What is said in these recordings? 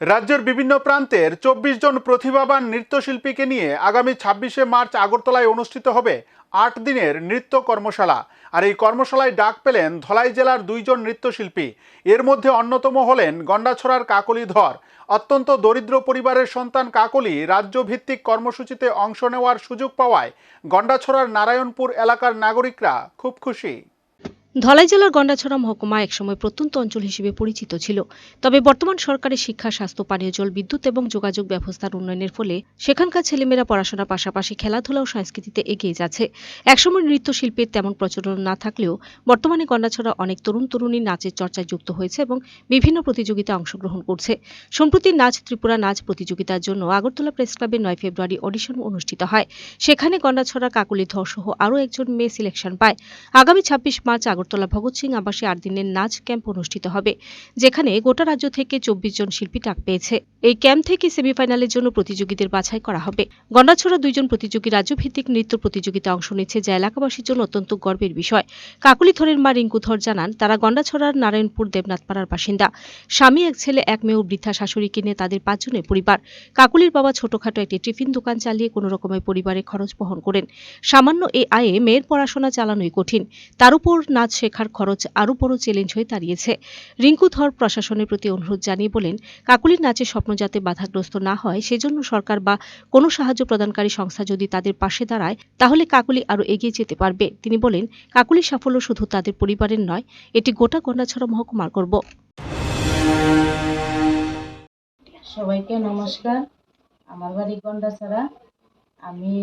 রাজ্যের বিভিন্ন প্রান্তের চব্বিশ জন প্রতিভাবান নৃত্যশিল্পীকে নিয়ে আগামী ছাব্বিশে মার্চ আগরতলায় অনুষ্ঠিত হবে আট দিনের নৃত্য কর্মশালা। আর এই কর্মশালায় ডাক পেলেন ধলাই জেলার দুইজন নৃত্যশিল্পী। এর মধ্যে অন্যতম হলেন গন্ডাছড়ার কাকলি ধর। অত্যন্ত দরিদ্র পরিবারের সন্তান কাকলি রাজ্যভিত্তিক কর্মসূচিতে অংশ নেওয়ার সুযোগ পাওয়ায় গন্ডাছড়ার নারায়ণপুর এলাকার নাগরিকরা খুব খুশি। ধলাই জেলার গন্ডাছড়া মহকুমা একসময় প্রত্যন্ত অঞ্চল হিসেবে পরিচিত ছিল। তবে বর্তমান সরকারের শিক্ষা, স্বাস্থ্য, পানীয় জল, বিদ্যুৎ এবং যোগাযোগ ব্যবস্থার উন্নয়নের ফলে সেখানকার ছেলেমেয়েরা পড়াশোনার পাশাপাশি খেলাধুলা ও সংস্কৃতিতে এগিয়ে যাচ্ছে। একসময় নৃত্যশিল্পের তেমন প্রচলন না থাকলেও বর্তমানে গন্ডাছড়া অনেক তরুণ তরুণী নাচের চর্চায় যুক্ত হয়েছে এবং বিভিন্ন প্রতিযোগিতায় অংশগ্রহণ করছে। সম্প্রতি নাচ ত্রিপুরা নাচ প্রতিযোগিতার জন্য আগরতলা প্রেস ক্লাবে নয় ফেব্রুয়ারি অডিশন অনুষ্ঠিত হয়। সেখানে গন্ডাছড়া কাকুলি ধর সহ আরও একজন মেয়ে সিলেকশন পায়। আগামী ছাব্বিশ মার্চ আগরতলা ভগৎ সিং আবাসে আট দিনের নাচ ক্যাম্প অনুষ্ঠিত হবে, যেখানে গোটা রাজ্য থেকে চব্বিশ জন শিল্পী ডাক পেয়েছে। এই ক্যাম্প থেকে সেমিফাইনালের জন্য প্রতিযোগীদের বাছাই করা হবে। গন্ডাছড়া দুইজন প্রতিযোগী রাজ্যভিত্তিক নৃত্য প্রতিযোগিতায় অংশ নিচ্ছে, যা এলাকাবাসীর জন্য অত্যন্ত গর্বের বিষয়। কাকুলি থরের মা রিঙ্কু থর জানান, তারা গন্ডাছড়ার নারায়ণপুর দেবনাথপাড়ার বাসিন্দা। স্বামী, এক ছেলে, এক মেয়ে ও বৃদ্ধা শাশুড়ি কিনে তাদের পাঁচজনের পরিবার। কাকুলির বাবা ছোটখাটো একটি টিফিন দোকান চালিয়ে কোনো রকমের পরিবারের খরচ বহন করেন। সামান্য এই আয়ে মেয়ের পড়াশোনা চালানোই কঠিন। তার উপর নাচ শেখার খরচ আরও বড় চ্যালেঞ্জ হয়ে দাঁড়িয়েছে। রিঙ্কু ধর প্রশাসনের প্রতি অনুরোধ জানিয়ে বলেন কাকুলির নাচের স্বপ্ন যাতে বাধাগ্রস্ত না হয়, সেজন্য সরকার বা কোনো সাহায্য প্রদানকারী সংস্থা যদি তাদের পাশে দাঁড়ায়, তাহলে কাকুলি আরও এগিয়ে যেতে পারবে। তিনি বলেন, কাকুলির সাফল্য শুধু তাদের পরিবারের নয়, এটি গোটা গন্ডাছড়া মহকুমার গর্ব। সবাইকে নমস্কার। আমার বাড়ি গন্ডাছড়া আমি,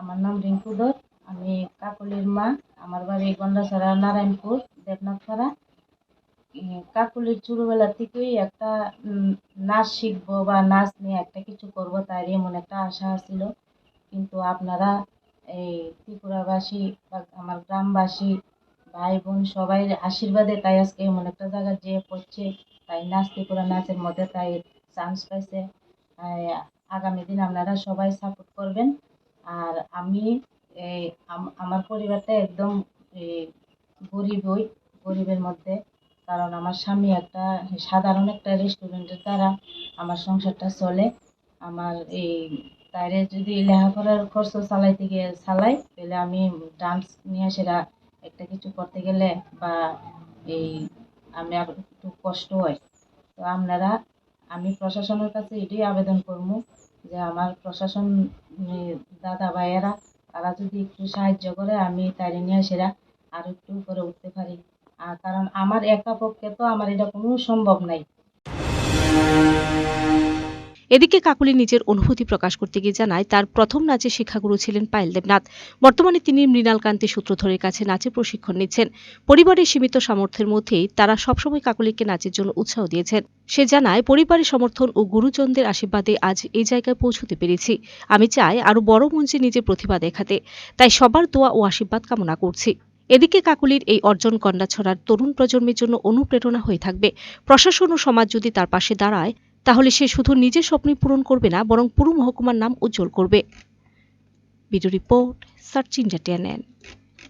আমার নাম রিঙ্কু দর আমি কাকুলির মা। আমার বাড়ি গন্ডাছড়া, নারায়ণপুর দেবনাথপাড়া কাকুলির ছোটোবেলা থেকেই একটা নাচ শিখব বা নাচ নিয়ে একটা কিছু করব তার এমন একটা আশা ছিল। কিন্তু আপনারা এই ত্রিপুরাবাসী বা আমার গ্রামবাসী ভাই বোন সবাই আশীর্বাদে তাই আজকে এমন একটা জায়গা যেয়ে পড়ছে তাই নাচ ত্রিপুরা নাচের মধ্যে তাই চান্স পাইছে। আগামী দিন আপনারা সবাই সাপোর্ট করবেন। আর আমি এই আম- আমার পরিবারটা একদম এই, গরিবই গরিবের মধ্যে। কারণ আমার স্বামী একটা সাধারণ একটা রেস্টুরেন্টের দ্বারা আমার সংসারটা চলে। আমার এই তাইরে যদি লেখাপড়ার খরচ চালাইতে গিয়ে চালাই তাহলে আমি ডান্স নিয়ে সেটা একটা কিছু করতে গেলে বা এই আমি একটু কষ্ট হয়। তো আপনারা আমি প্রশাসনের কাছে এটাই আবেদন করব যে আমার প্রশাসন দাদা ভাইয়েরা তারা যদি একটু সাহায্য করে, আমি তাই নিয়ে সেরা আর একটু করে উঠতে পারি। আর কারণ আমার একা পক্ষে তো আমার এটা কোনো সম্ভব নাই। এদিকে কাকুলি নিজের অনুভূতি প্রকাশ করতে গিয়ে জানায়, তার প্রথম নাচের শিক্ষাগুরু ছিলেন পায়েল দেবনাথ। বর্তমানে তিনি মৃণালকান্তি সূত্রধরের কাছে নাচে প্রশিক্ষণ নিচ্ছেন। পরিবারের সীমিত সামর্থ্যের মধ্যেই তারা সবসময় কাকুলিকে নাচের জন্য উৎসাহ দিয়েছেন। সে জানায়, পরিবারের সমর্থন ও গুরুজনদের আশীর্বাদে আজ এই জায়গায় পৌঁছতে পেরেছি। আমি চাই আরও বড় মঞ্চে নিজের প্রতিভা দেখাতে। তাই সবার দোয়া ও আশীর্বাদ কামনা করছি। এদিকে কাকুলির এই অর্জন কন্যা ছড়ার তরুণ প্রজন্মের জন্য অনুপ্রেরণা হয়ে থাকবে। প্রশাসন ও সমাজ যদি তার পাশে দাঁড়ায় তাহলে সে শুধু নিজের স্বপ্নই পূরণ করবে না, বরং পুরো মহকুমার নাম উজ্জ্বল করবে। Video report, search India, TNN.